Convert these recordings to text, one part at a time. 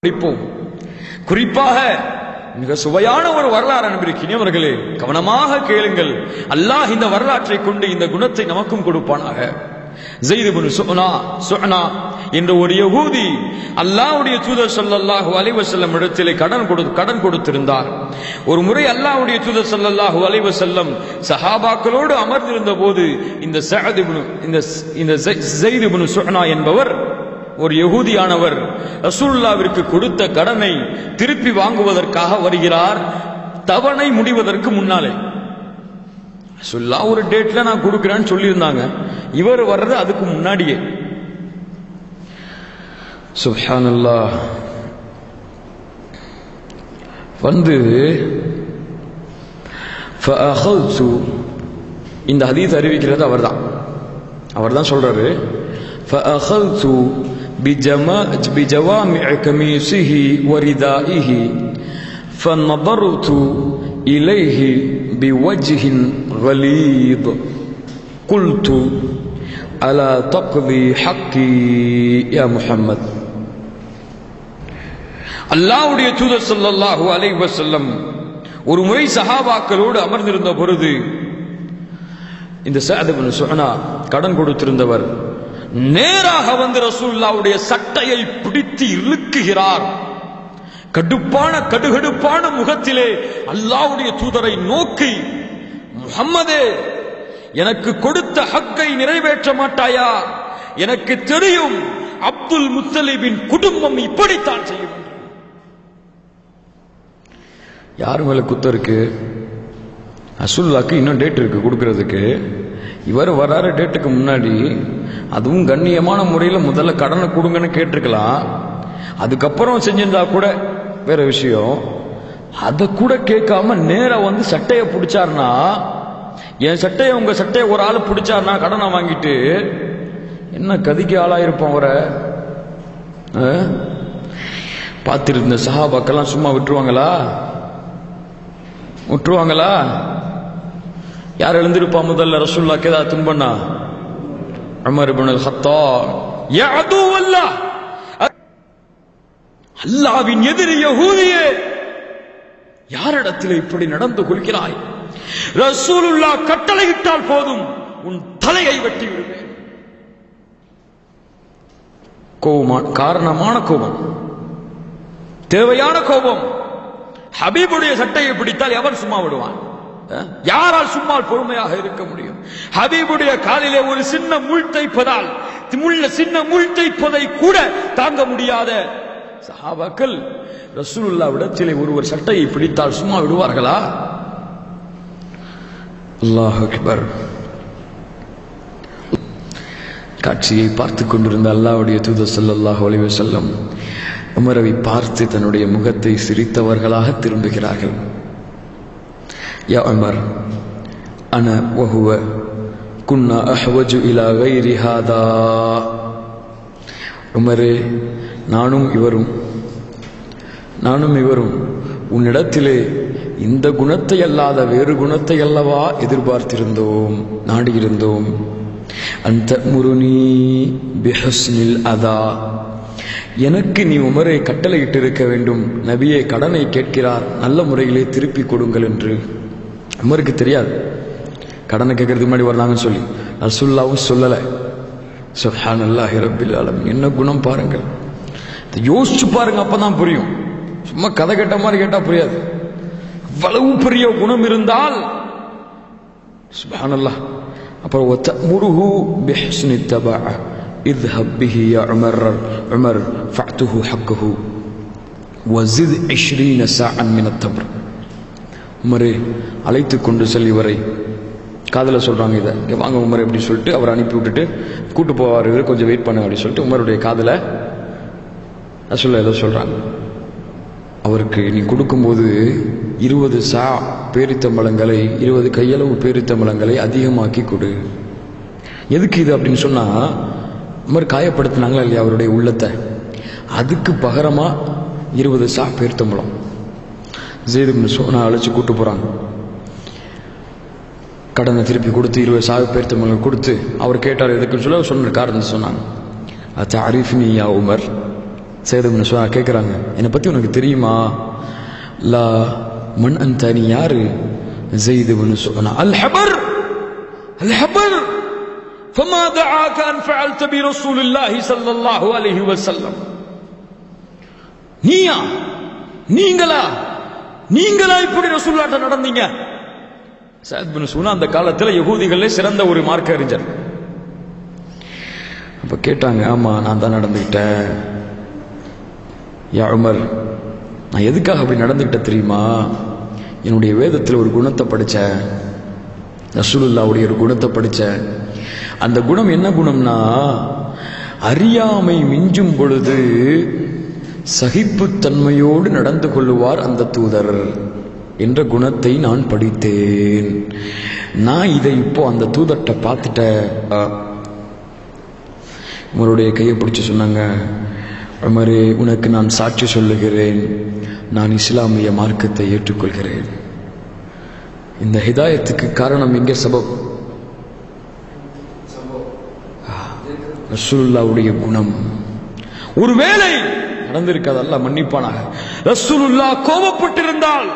படிப்போம். குறிப்பாக மிக சுவையான ஒரு வரலாறு அனுப்பியிருக்கிறவர்களே கவனமாக கேளுங்கள். அல்லாஹ் இந்த வரலாற்றை கொண்டு இந்த குணத்தை நமக்கும் கொடுப்பானாக. ஜெயிது பின் சுஹ்னா என்ற ஒரு யகூதி அல்லாஹ்வுடைய தூதர் ஸல்லல்லாஹு அலைவசல்லம் இடத்திலே கடன் கொடு கடன் கொடுத்திருந்தார். ஒரு முறை அல்லாவுடைய தூதர் ஸல்லல்லாஹு அலைவசல்லம் சஹாபாக்களோடு அமர்ந்திருந்த போது இந்த சஅத் இந்த இந்த ஜெயித் சுனா என்பவர் ஒரு யகூதியானவர் ரசூல்லாவிற்கு கொடுத்த கடனை திருப்பி வாங்குவதற்காக வருகிறார் தவணை முடிவதற்கு முன்னாலே. ரசூலுல்லா ஒரு டேட்ல நான் கொடுக்கிறேன்னு சொல்லியிருந்தாங்க இவர் வர்றது அதுக்கு முன்னாடியே சுப்ஹானல்லாஹ் வந்து فأخذت இந்த ஹதீஸ் அறிவிக்கிறது அவர்தான் அவர்தான் சொல்றாரு فأخذت بجما- بجوامع قميصه وردائه فنظرت إليه بوجه غليظ قلت ألا تقضي حقي يا محمد அல்லாஹ்வுடைய தூதர் ஸல்லல்லாஹு அலைஹி வஸல்லம் ஒரு முறை சஹாபாக்களோடு அமர்ந்திருந்த பொழுது இந்த சஅத் இப்னு சுஹ்னா கடன் கொடுத்திருந்தவர் நேராக வந்து ரசூலுல்லாஹ்வுடைய சட்டையை பிடித்து இழுக்குகிறார் கடுப்பான கடுகடுப்பான முகத்திலே அல்லாஹ்வுடைய தூதரை நோக்கி முகம்மதே எனக்கு கொடுத்த ஹக்கை நிறைவேற்ற மாட்டாயா? எனக்கு தெரியும் அப்துல் முத்தலிபின் குடும்பம் இப்படித்தான் செய்யும். யார் மேல குத்த இருக்கு? அசுல்லாக்கு இன்னும் டேட் இருக்கு கொடுக்கறதுக்கு. இவர் வராரு டேட்டுக்கு முன்னாடி. அதுவும் கண்ணியமான முறையில் முதல்ல கடனை கொடுங்கன்னு கேட்டிருக்கலாம். அதுக்கப்புறம் செஞ்சிருந்தா கூட வேற விஷயம். அதை கூட கேட்காம நேராக வந்து சட்டையை பிடிச்சாருன்னா என் சட்டையை உங்க சட்டையை ஒரு ஆள் பிடிச்சாருன்னா கடனை வாங்கிட்டு என்ன கதிக்கு ஆளாயிருப்போம் அவரை? பார்த்துருந்த சஹாபாக்கெல்லாம் சும்மா விட்டுருவாங்களா? விட்டுருவாங்களா? யார் எழுந்திருப்பா முதல்ல? ரசூல்லாக்கு ஏதாவது துன்பண்ணா அமர் இப்னு ஹத்தா ஹத்தாப் அல்லா அல்லாவின் எதிரி யகூதியே! யாரிடத்தில் இப்படி நடந்து கொள்கிறாய்? ரசூலுல்லா கட்டளையிட்டால் போதும் உன் தலையை வெட்டி விடுவேன். கோபமான காரணமான கோபம். தேவையான கோபம். ஹபீபுடைய சட்டையை பிடித்தால் எவன் சும்மா விடுவான்? யாரால் சும்மா பொறுமையாக இருக்க முடியும்? ஹபீபுடைய காலிலே ஒரு சின்ன முள் தைப்பதால் முள்ள சின்ன முள் தைப்பதை கூட தாங்க முடியாத சஹாபாக்கள் ரசூலுல்லா விடத்திலே ஒருவர் சட்டையை பிடித்தால் சும்மா விடுவார்களா? அல்லாஹ் அக்பர். காட்சியை பார்த்து கொண்டிருந்த அல்லாவுடைய தூதர் ஸல்லல்லாஹு ஒளிவு செல்லும் உமரவை பார்த்து தன்னுடைய முகத்தை சிரித்தவர்களாக திரும்புகிறார்கள். யா உமர் அன வகுவ குன்னா அஹ்வஜு இலா கைரி ஹாதா. உமரே நானும் இவரும் நானும் இவரும் உன்னிடத்திலே இந்த குணத்தை அல்லாத வேறு குணத்தை அல்லவா எதிர்பார்த்திருந்தோம் நாடியிருந்தோம். அந்த முருனி பிஹஸ்னில் அதா. எனக்கு நீ உமரை கட்டளையிட்டு இருக்க வேண்டும். நபியே கடனை கேட்கிறார். நல்ல முறையிலே திருப்பி கொடுங்கள் என்று. உமருக்கு தெரியாது. கடனை கேட்கறதுக்கு முன்னாடி வர்றாங்கன்னு சொல்லி. ரசுல்லாவும் சொல்லலை. சுஹான் அல்லாஹி ரபில் ஆலம் என்ன குணம் பாருங்கள். யோசிச்சு பாருங்க அப்பதான் புரியும். சும்மா கதை கேட்ட மாதிரி கேட்டா புரியாது. இவ்வளவு பெரிய குணம் இருந்தால் சுபானல்லா அப்புறம் ஒத்தமுருஹு பிஹ்ஸ்னி தபா இத்ஹப் பிஹி யா உமர் உமர் ஃபஅத்துஹு ஹக்குஹு. வஸித் 20 சாஅன் மின் அத்தம்ர் உமரே அழைத்து கொண்டு செல் இவரை காதில் சொல்கிறாங்க இதை. வாங்க உமர் அப்படின்னு சொல்லிட்டு அவரை அனுப்பி விட்டுட்டு கூட்டு போவார் கொஞ்சம் வெயிட் பண்ணு அப்படின்னு சொல்லிட்டு உமருடைய காதில் சொல்ல ஏதோ சொல்கிறாங்க அவருக்கு நீ கொடுக்கும்போது இருபது சா பேரித்தம்பளங்களை இருபது கையளவு பேரித்தம்பளங்களை அதிகமாக்கி கொடு. எதுக்கு இது அப்படின்னு சொன்னால் இந்த மாதிரி காயப்படுத்தினாங்களா இல்லையா அவருடைய உள்ளத்தை? அதுக்கு பகரமாக இருபது சா பேரித்தம்பழம் ஜெய்து சோனா அழைச்சி கூட்டு போகிறாங்க கடனை திருப்பி கொடுத்து இருபது சாகு பேர்த்தவங்களுக்கு கொடுத்து அவர் கேட்டார் எதுக்குன்னு சொல்ல சொன்ன காரணம் சொன்னாங்க. அச்சா அரிஃபினியா உமர்? சேதம்னு சொன்னா கேட்குறாங்க என்னை பற்றி உனக்கு தெரியுமா? லா மண் அந்த நீ யாரு ஜெயிதுன்னு சொன்னா அல் ஹபர் அல் ஹபர் فما دعاك أن فعلت برسول الله صلى الله عليه وسلم நீயா நீங்களா நீங்களா இப்படி ரசூல்லாட்ட நடந்தீங்க சயத் பின் சுனா அந்த காலத்துல யகூதிகளே சிறந்த ஒரு மார்க்க அறிஞர் அப்ப கேட்டாங்க ஆமா நான் தான் நடந்துக்கிட்டேன் யா உமர் நான் எதுக்காக அப்படி நடந்துக்கிட்ட தெரியுமா? என்னுடைய வேதத்தில் ஒரு குணத்தை படித்தேன் ரசூலுல்லாவுடைய ஒரு குணத்தை படித்தேன் அந்த குணம் என்ன குணம்னா அறியாமை மிஞ்சும் பொழுது சகிப்புத்தன்மையோடு நடந்து கொள்ளுவார் அந்த தூதர் என்ற குணத்தை நான் படித்தேன். நான் இதை இப்போ அந்த தூதர்கிட்ட பார்த்துட்டேன். உங்களுடைய கையை பிடிச்சி சொன்னாங்க. உமரே உனக்கு நான் சாட்சி சொல்லுகிறேன். நான் இஸ்லாமிய மார்க்கத்தை ஏற்றுக்கொள்கிறேன். இந்த ஹிதாயத்துக்கு காரணம் எங்கே சபப்? ரசூலுல்லாவுடைய குணம். ஒருவேளை நடந்திருக்காது அல்ல மன்னிப்பானாக. ரசூலுல்லா கோபப்பட்டிருந்தால்.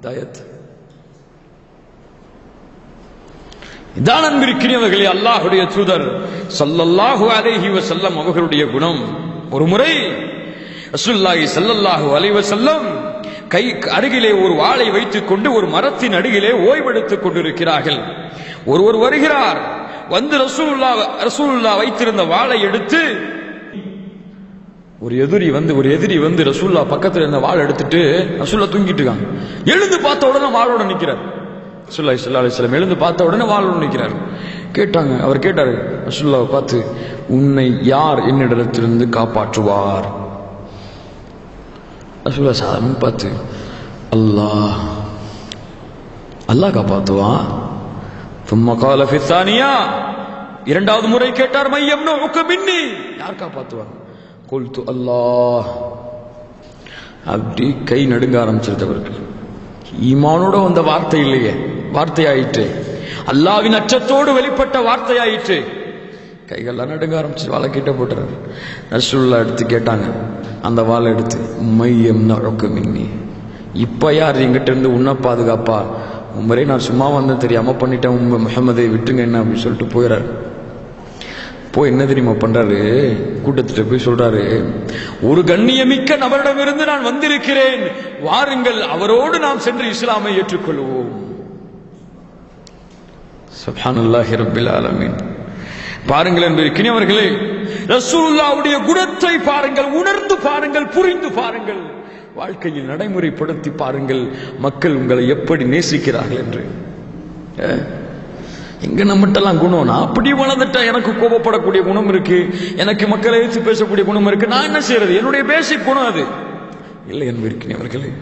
ஹிதாயத். இதான் அன்பிருக்கிறவர்களே அல்லாஹுடைய தூதர் சல்லல்லாஹு அலேஹி வசல்லம் அவர்களுடைய குணம். ஒரு முறை ரசூல்லாஹி சல்லல்லாஹு அலைவ செல்லம் கை அருகிலே ஒரு வாளை வைத்துக் கொண்டு ஒரு மரத்தின் அருகிலே ஓய்வெடுத்துக் கொண்டிருக்கிறார்கள். ஒருவர் வருகிறார். வந்து ரசூல்லா ரசூல்லா வைத்திருந்த வாளை எடுத்து ஒரு எதிரி வந்து ஒரு எதிரி வந்து ரசூல்லா பக்கத்துல இருந்த வாள் எடுத்துட்டு ரசூல்லா தூங்கிட்டு இருக்காங்க. எழுந்து பார்த்த உடனே வாளோட நிற்கிறார் ரசூல்லா ஸல்லல்லாஹு அலிஸ்லாம் எழுந்து பார்த்த உடனே வாளோட நிக்கிறார். கேட்டாங்க. அவர் கேட்டார் ரசுல்லாவை பார்த்து உன்னை யார் என்னிடத்திலிருந்து காப்பாற்றுவார்? அசுல்லா சாதாரண பார்த்து அல்லாஹ் அல்லாஹ் காப்பாற்றுவான். சும்மா கால ஃபித்தானியா இரண்டாவது முறை கேட்டார் மையம் மின்னி. யார் காப்பாற்றுவாங்க? கொல்து அல்லாஹ். அப்படி கை நடுங்க ஆரம்பிச்சிருந்தவர்கள். ஈமானோட வந்த வார்த்தை இல்லையே வார்த்தை ஆயிட்டு அல்லாவின் அச்சத்தோடு வெளிப்பட்ட வார்த்தையாயிற்று. கைகள்லாம் நடுங்க ஆரம்பிச்சு வாழை கிட்ட போட்டுறாரு. நசுல்லா எடுத்து கேட்டாங்க அந்த வாழை எடுத்து மையம் நொக்க மின்னி. இப்ப யார் எங்கிட்ட இருந்து உன்னை பாதுகாப்பா? உமரே நான் சும்மா வந்தேன் தெரியாம பண்ணிட்டேன் உங்க முகமதை விட்டுங்க என்ன அப்படின்னு சொல்லிட்டு போயிடாரு போய் என்ன தெரியுமா பண்றாரு? கூட்டத்திட்ட போய் சொல்றாரு ஒரு கண்ணியமிக்க நபரிடமிருந்து நான் வந்திருக்கிறேன். வாருங்கள் அவரோடு நாம் சென்று இஸ்லாமை ஏற்றுக்கொள்வோம். சுப்ஹானல்லாஹி ரப்பில் ஆலமீன். பாருங்கள் என்பதற்கினி அவர்களே ரசூலுல்லாவுடைய குணத்தை பாருங்கள் உணர்ந்து பாருங்கள் புரிந்து பாருங்கள். வாழ்க்கையில் நடைமுறைப்படுத்தி பாருங்கள் மக்கள் உங்களை எப்படி நேசிக்கிறார்கள் என்று. எங்க நம்மகிட்டலாம் குணம். நான் அப்படி வளர்ந்துட்டா எனக்கு கோபப்படக்கூடிய குணம் இருக்கு. எனக்கு மக்களை எழுத்து பேசக்கூடிய குணம் இருக்கு. நான் என்ன செய்யறது என்னுடைய பேசிக் குணம் அது. இல்லை என்பதற்கினி அவர்களே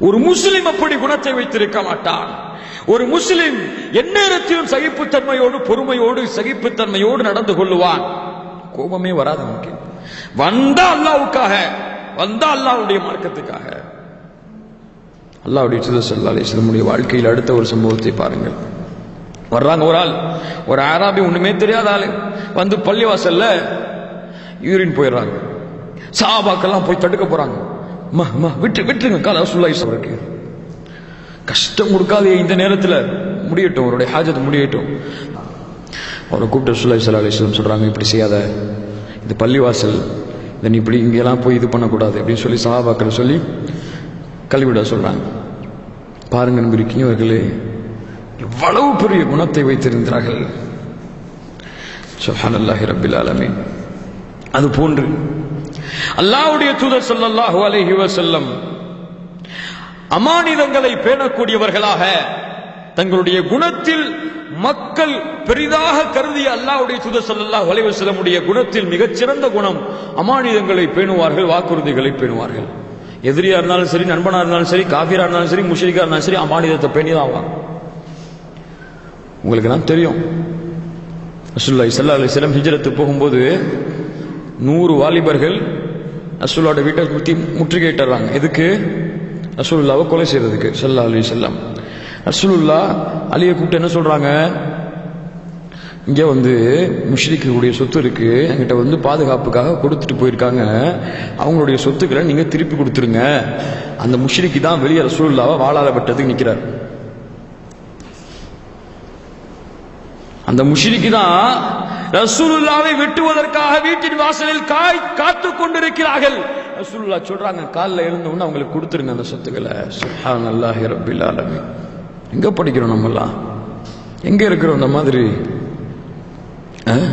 ஒரு முஸ்லிம் அப்படி குணத்தை வைத்திருக்க மாட்டான். ஒரு முஸ்லிம் எந்நேரத்திலும் சகிப்புத்தன்மையோடு பொறுமையோடு சகிப்புத்தன்மையோடு நடந்து கொள்ளுவான். கோபமே வராது நமக்கு வந்தா அல்லாவுக்காக வந்தா அல்லாவுடைய மார்க்கத்துக்காக. அல்லாவுடைய சுத சொல்லாலே நம்முடைய வாழ்க்கையில் அடுத்த ஒரு சம்பவத்தை பாருங்கள். வர்றாங்க ஒரு ஆள். ஒரு ஆராபி ஒண்ணுமே தெரியாத ஆளு. வந்து பள்ளிவாசல்ல யூரின் போயிடுறாங்க. சாபாக்கெல்லாம் போய் தடுக்க போறாங்க. மா மா விட்டு விட்டுருங்க. கால சுல்லாய் அவருக்கு. கஷ்டம் கொடுக்காதே இந்த நேரத்தில். முடியட்டும் அவருடைய ஹாஜத் முடியட்டும். அவரை கூப்பிட்டு சுல்லா சல்லா அலிஸ்லம் சொல்கிறாங்க இப்படி செய்யாத. இது பள்ளிவாசல். இதை நீ இப்படி இங்கெல்லாம் போய் இது பண்ணக்கூடாது அப்படின்னு சொல்லி சஹாபாக்கள் சொல்லி கல்விட சொல்கிறாங்க பாருங்க நம்பிருக்கீங்க அவர்களே எவ்வளவு பெரிய குணத்தை வைத்திருந்தார்கள். சுஹான் அல்லாஹி ரபில் ஆலமே அது போன்று அல்லாஹ்வுடைய தூதர் ஸல்லல்லாஹு அலைஹி வசல்லம் அமானிதங்களை பேணக்கூடியவர்களாக தங்களுடைய குணத்தில் மக்கள் பெரிதாக கருதிய அல்லாவுடைய தூதர் ஸல்லல்லாஹு அலைஹி வஸல்லமுடைய குணத்தில் மிகச்சிறந்த குணம் அமானிதங்களை பேணுவார்கள் வாக்குறுதிகளை பேணுவார்கள். எதிரியா இருந்தாலும் சரி நண்பனா இருந்தாலும் சரி காபிரா இருந்தாலும் சரி முஷரிக்கா இருந்தாலும் சரி அமானிதத்தை பேணி தான் ஆவாங்க உங்களுக்கு தான் தெரியும். அசுல்லா ஸல்லல்லாஹு அலைஹி வஸல்லம் போகும்போது நூறு வாலிபர்கள் ரசூலோட வீட்டை முற்றி முற்றுகையிட்டுறாங்க. எதுக்கு? ரசூலுல்லாவை கொலை செய்யறதுக்கு சல்லா அலி செல்லம் ரசூலுல்லா அலியை கூப்பிட்டு என்ன சொல்றாங்க? இங்க வந்து முஷ்ரிக்குடைய சொத்து இருக்கு. என்கிட்ட வந்து பாதுகாப்புக்காக கொடுத்துட்டு போயிருக்காங்க. அவங்களுடைய சொத்துக்களை நீங்க திருப்பி கொடுத்துருங்க. அந்த முஷ்ரிக்கு தான் வெளியே ரசூலுல்லாவை வாழாத பட்டத்துக்கு அந்த முஷிரிக்கு தான் ரசூலுல்லாவை வெட்டுவதற்காக வீட்டின் வாசலில் காய் காத்து கொண்டிருக்கிறார்கள். ரசூல்லா சொல்றாங்க காலில் எழுந்தவுடனே அவங்களுக்கு கொடுத்துருங்க அந்த சொத்துக்களை. சுஹான் அல்லாஹி ரபில் ஆலமி எங்கே படிக்கிறோம் நம்மெல்லாம்? எங்கே இருக்கிறோம் இந்த மாதிரி? அஹ்?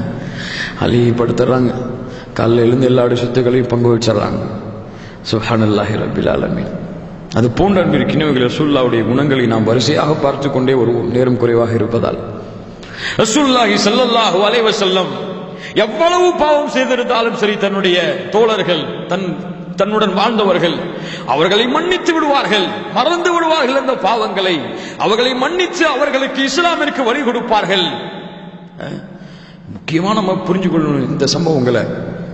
அலி படுத்துறாங்க காலைல எழுந்து எல்லாடு சொத்துக்களையும் பங்கு வச்சிடறாங்க. சுஹானல்லாஹி ரபில் ஆலமீன். அது போன்ற அன்பிற்கினவைகள் ரசூல்லாவுடைய குணங்களை நாம் வரிசையாக பார்த்து கொண்டே வருவோம். நேரம் குறைவாக இருப்பதால். ரசூல்லாஹி சல்லல்லாஹு அலைவசல்லம் எவ்வளவு பாவம் செய்திருந்தாலும் சரி தன்னுடைய தோழர்கள் தன் தன்னுடன் வாழ்ந்தவர்கள் அவர்களை மன்னித்து விடுவார்கள் மறந்து விடுவார்கள் அந்த பாவங்களை அவர்களை மன்னித்து அவர்களுக்கு இஸ்லாமிற்கு வழி கொடுப்பார்கள். முக்கியமாக நம்ம புரிஞ்சு கொள்ளணும் இந்த சம்பவங்களை.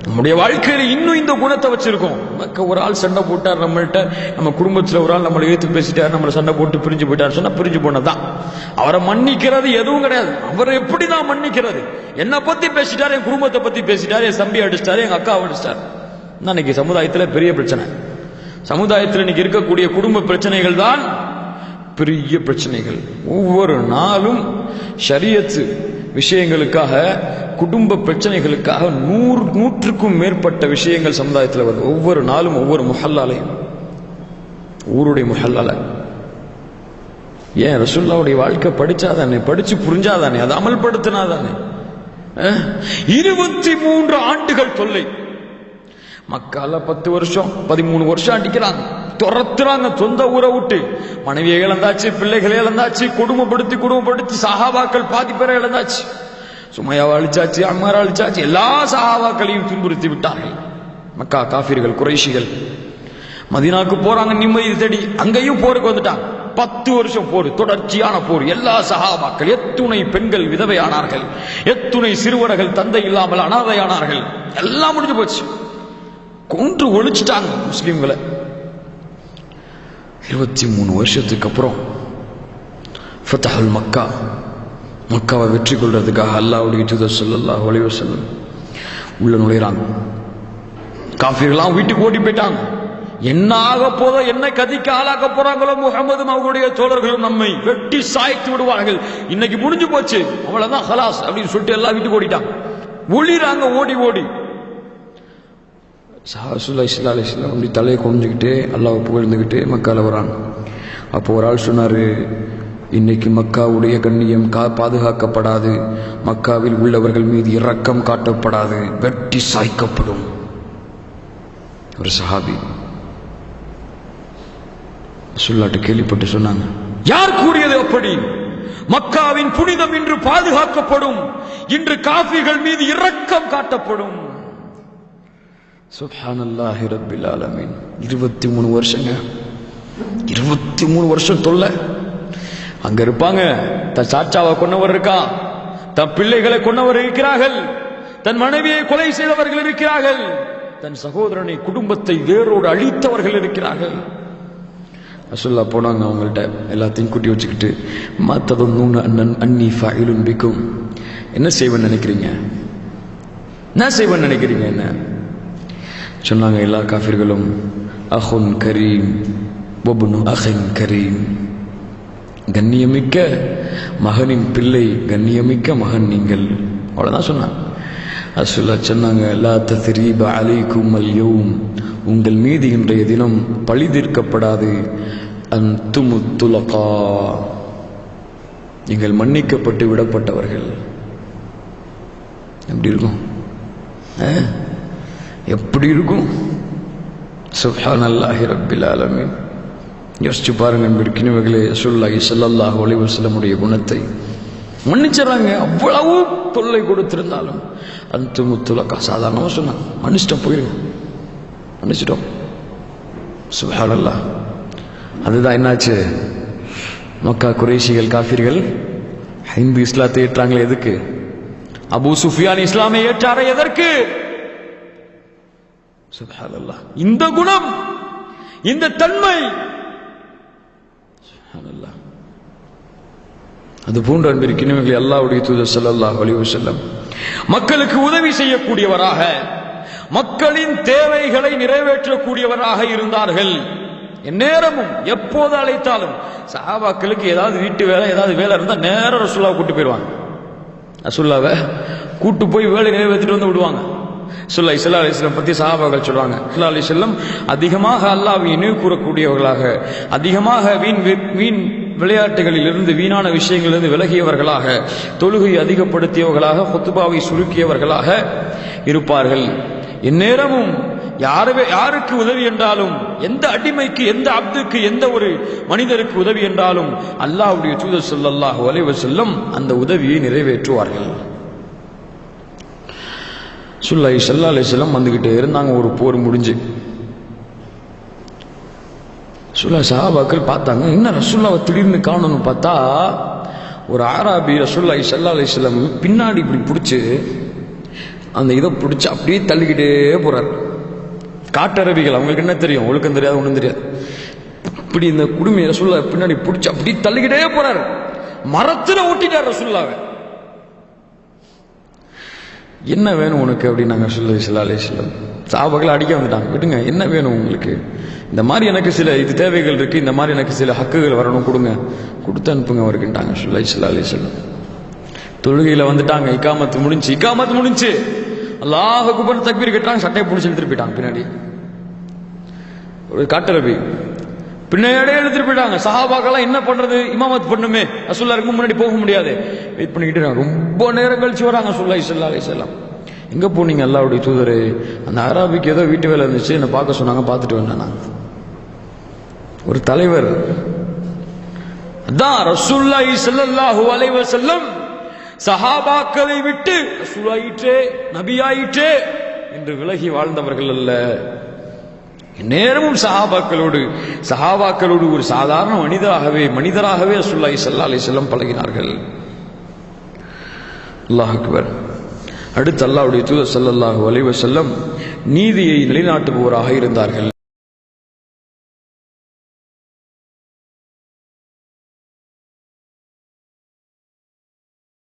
நம்முடைய வாழ்க்கையில் இன்னும் இந்த குணத்தை வச்சிருக்கோம். நமக்கு ஒரு ஆள் சண்டை போட்டார் நம்மள்கிட்ட நம்ம குடும்பத்தில் ஒரு ஆள் நம்மளை ஏற்று பேசிட்டார் நம்மளை சண்டை போட்டு பிரிஞ்சு போயிட்டார் சொன்னால் பிரிஞ்சு போனதான் அவரை மன்னிக்கிறது எதுவும் கிடையாது. அவரை எப்படி தான் மன்னிக்கிறது? என்னை பற்றி பேசிட்டார் என் குடும்பத்தை பற்றி பேசிட்டார் என் தம்பி அடிச்சிட்டார் எங்கள் அக்கா அடிச்சிட்டார். தான் இன்னைக்கு சமுதாயத்தில் பெரிய பிரச்சனை. சமுதாயத்தில் இன்னைக்கு இருக்கக்கூடிய குடும்ப பிரச்சனைகள் தான் பெரிய பிரச்சனைகள். ஒவ்வொரு நாளும் ஷரியத்து விஷயங்களுக்காக குடும்ப பிரச்சனைகளுக்காக நூறு நூற்றுக்கும் மேற்பட்ட விஷயங்கள் சமுதாயத்தில் வருது. ஒவ்வொரு நாளும் ஒவ்வொரு முஹல்லாலையும். ஊருடைய முஹல்லால. ஏன் ரசுல்லாவுடைய வாழ்க்கை படிச்சாதானே? படிச்சு புரிஞ்சாதானே? அதை அமல்படுத்தினாதானே? இருபத்தி மூன்று ஆண்டுகள் தொல்லை. மக்கால பத்து வருஷம் பதிமூணு வருஷம் அடிக்கிறாங்க துரத்துறாங்க சொந்த ஊரை விட்டு. மனைவியை இழந்தாச்சு பிள்ளைகளை இழந்தாச்சு குடும்பப்படுத்தி குடும்பப்படுத்தி சகாபாக்கள் பாதி பேரை இழந்தாச்சு. சுமையாவை அழிச்சாச்சு அம்மாரை அழிச்சாச்சு எல்லா சகாபாக்களையும் துன்புறுத்தி விட்டார்கள். மக்கா காஃபிர்கள் குறைஷிகள். மதீனாக்கு போறாங்க நிம்மதி தேடி. அங்கேயும் போருக்கு வந்துட்டாங்க. பத்து வருஷம் போர் தொடர்ச்சியான போர். எல்லா சகாபாக்கள் எத்துணை பெண்கள் விதவையானார்கள். எத்துணை சிறுவர்கள் தந்தை இல்லாமல் அனாதையானார்கள். எல்லாம் முடிஞ்சு போச்சு. கொன்று ஒழிச்சிட்டாங்க முஸ்லீம்களை. இருபத்தி மூணு வருஷத்துக்கு அப்புறம் ஃபத்தஹுல் மக்கா மக்காவை வெற்றி கொள்றதுக்காக அல்லாவுடைய தூதர் சொல்லல்லா ஒளிவ செல்லும் உள்ள நுழையிறாங்க. காஃபிர்கள்லாம் வீட்டுக்கு ஓடி போயிட்டாங்க. என்ன ஆக போதோ என்ன கதிக்க ஆளாக்க போறாங்களோ முகமது அவங்களுடைய தோழர்களும் நம்மை வெட்டி சாய்த்து விடுவார்கள். இன்னைக்கு முடிஞ்சு போச்சு. அவ்வளவுதான் ஹலாஸ் அப்படின்னு சொல்லிட்டு எல்லாம் வீட்டுக்கு ஓடிட்டாங்க. ஒளிறாங்க ஓடி ஓடி. சஹாசுல்லா இஸ்லா அலிஸ்லாம் அப்படி தலையை குனிஞ்சுக்கிட்டு அல்லாவை புகழ்ந்துக்கிட்டே மக்கால வராங்க அப்போ ஒரு ஆள் சொன்னார் இன்னைக்கு மக்காவுடைய கண்ணியம் கா பாதுகாக்கப்படாது. மக்காவில் உள்ளவர்கள் மீது இரக்கம் காட்டப்படாது. வெட்டி சாய்க்கப்படும். ஒரு சஹாபி சொல்லாட்டு கேள்விப்பட்டு சொன்னாங்க யார் கூறியது அப்படி? மக்காவின் புனிதம் இன்று பாதுகாக்கப்படும். இன்று காஃபிகள் மீது இரக்கம் காட்டப்படும். சுப்ஹானல்லாஹி ரப்பில் ஆலமீன். இருபத்தி மூணு வருஷங்க. இருபத்தி மூணு வருஷம் தொல்லை. அங்க இருப்பாங்க. தன் சாச்சாவை கொன்னவர் இருக்கான். தன் பிள்ளைகளை கொன்னவர் இருக்கிறார்கள். தன் மனைவியை கொலை செய்தவர்கள் இருக்கிறார்கள். தன் சகோதரனை குடும்பத்தை வேரோடு அழித்தவர்கள் இருக்கிறார்கள். அசுல்லா போனாங்க அவங்கள்ட்ட. எல்லாத்தையும் கூட்டி வச்சுக்கிட்டு மத்ததும் அண்ணன் அன்னி ஃபாயிலுன் பிக்கும். என்ன செய்வேன்னு நினைக்கிறீங்க? என்ன செய்வேன்னு நினைக்கிறீங்க என்ன? சொன்னாங்க எல்லா காஃபிர்களும் அஹுன் கரீம் ஒபுனு அஹின் கரீம். கண்ணியமிக்க மகனின் பிள்ளை கண்ணியமிக்க மகன் நீங்கள். அவ்வளோதான் சொன்னாங்க அசுல்லா சொன்னாங்க லா தத்ரீப அலைக்கும் அல்யவும் உங்கள் மீது இன்றைய தினம் பழி தீர்க்கப்படாது. அந்துமு துலகா. நீங்கள் மன்னிக்கப்பட்டு விடப்பட்டவர்கள். எப்படி இருக்கும்? ஆ? எப்படி இருக்கும்? சுஹான் அல்லாஹி ரப்பில் ஆலமின். யோசிச்சு பாருங்க அன்பிற்கினவர்களே சுல்லாஹி சல்லாஹ் அலைஹி வஸல்லமுடைய குணத்தை. மன்னிச்சிடறாங்க அவ்வளவு தொல்லை கொடுத்திருந்தாலும். அந்த முத்துலக்கா சாதாரணமாக சொன்னாங்க மன்னிச்சிட்டோம் போயிருங்க. மன்னிச்சிட்டோம். சுப்ஹானல்லாஹ். அதுதான் என்னாச்சு? மக்கா குறைசிகள் காஃபிர்கள் ஹிந்து இஸ்லாத்தை ஏற்றாங்களே எதுக்கு? அபு சுஃபியான் இஸ்லாமை ஏற்றாரே எதற்கு? இந்த குணம் இந்த தன்மை. அது போன்ற அன்பிற்கினவர்கள் அல்லாஹ்வுடைய தூதர் ஸல்லல்லாஹு அலைஹி வஸல்லம் மக்களுக்கு உதவி செய்யக்கூடியவராக மக்களின் தேவைகளை நிறைவேற்றக்கூடியவராக இருந்தார்கள். எந்நேரமும் எப்போது அழைத்தாலும் சஹாபாக்களுக்கு ஏதாவது வீட்டு வேலை ஏதாவது வேலை இருந்தா நேரம் ரசுல்லாவை கூட்டு போயிடுவாங்க. ரசுல்லாவை கூட்டு போய் வேலை நிறைவேற்றிட்டு வந்து விடுவாங்க. சுல்லா இஸ்லா அலிஸ்லம் பத்தி சஹாபாக்கள் சொல்கிறாங்க சுல்லா அலி அலிஸ்லம் அதிகமாக அல்லாஹ் நினைவு கூறக்கூடியவர்களாக அதிகமாக வீண் வி- வீண் விளையாட்டுகளில் இருந்து வீணான விஷயங்களிலிருந்து விலகியவர்களாக தொழுகை அதிகப்படுத்தியவர்களாக ஹொத்துபாவை சுருக்கியவர்களாக இருப்பார்கள். எந்நேரமும் யாருவே யாருக்கு உதவி என்றாலும் எந்த அடிமைக்கு எந்த அப்துக்கு எந்த ஒரு மனிதருக்கு உதவி என்றாலும் அல்லாஹ்வுடைய தூதர் சொல்லல்லாஹு அலைஹி செல்லும் அந்த உதவியை நிறைவேற்றுவார்கள். சுல்லாய் சல்லா அலிஸ்லாம் வந்துக்கிட்டே இருந்தாங்க. ஒரு போர் முடிஞ்சு. சுல்லா சஹாபாக்கள் பார்த்தாங்க என்ன ரசுல்லாவை திடீர்னு காணணும்னு பார்த்தா ஒரு ஆராபி ரசுல்லாய் சல்லா அலிஸ்லாம் பின்னாடி இப்படி பிடிச்சி அந்த இதை பிடிச்சி அப்படியே தள்ளிக்கிட்டே போறார். காட்டரவிகள் அவங்களுக்கு என்ன தெரியும்? ஒழுக்கம் தெரியாது ஒன்றும் தெரியாது. இப்படி இந்த குடுமையை ரசுல்லா பின்னாடி பிடிச்சி அப்படியே தள்ளிக்கிட்டே போறார். மரத்தில் ஓட்டிட்டார் ரசுல்லாவை என்ன வேணும் உனக்கு அப்படின்னு நாங்கள் சொல்லி சில அலேஸ்லம் சாபகளை அடிக்க வந்துட்டாங்க. விட்டுங்க என்ன வேணும் உங்களுக்கு? இந்த மாதிரி எனக்கு சில இது தேவைகள் இருக்கு. இந்த மாதிரி எனக்கு சில ஹக்குகள் வரணும். கொடுங்க. கொடுத்து அனுப்புங்க அவருக்குன்ட்டாங்க. சொல்லி சில அலேஸ்லம் தொழுகையில வந்துட்டாங்க. இக்காமத்து முடிஞ்சு இக்காமத்து முடிஞ்சு. அல்லாஹ் குபர் தக்பீர் கட்டாங்க சட்டையை பிடிச்சி எடுத்துட்டு போயிட்டாங்க பின்னாடி. ஒரு காட்டரபி. பின்னாடியே எடுத்துட்டு போயிட்டாங்க. சஹாபாக்கெல்லாம் என்ன பண்றது? இமாமத் பண்ணுமே. ரசூல்லாருக்கு முன்னாடி போக முடியாது. வெயிட் பண்ணிக்கிட்டு ரொம்ப நேரம் கழிச்சு வராங்க சுல்லா இசல்லா அலிசல்லாம் எங்க போனீங்க அல்லாவுடைய தூதரு? அந்த அராபிக்கு ஏதோ வீட்டு வேலை இருந்துச்சு. என்னை பார்க்க சொன்னாங்க பார்த்துட்டு வந்தேன் ஒரு தலைவர். அதான் ரசூல்லாஹி ஸல்லல்லாஹு அலைஹி வஸல்லம் சஹாபாக்களை விட்டு ரசூலாயிற்றே நபியாயிற்றே என்று விலகி வாழ்ந்தவர்கள் அல்ல. நேரமும் சஹாபாக்களோடு சஹாபாக்களோடு ஒரு சாதாரண மனிதராகவே மனிதராகவே அசுல்லாய் ஸல்லல்லாஹு அலி செல்லம் பழகினார்கள். அல்லாஹ் அக்பர். அடுத்து அல்லாவுடைய தூதர் ஸல்லல்லாஹு அலைவ செல்லம் நீதியை நிலைநாட்டுபவராக இருந்தார்கள்.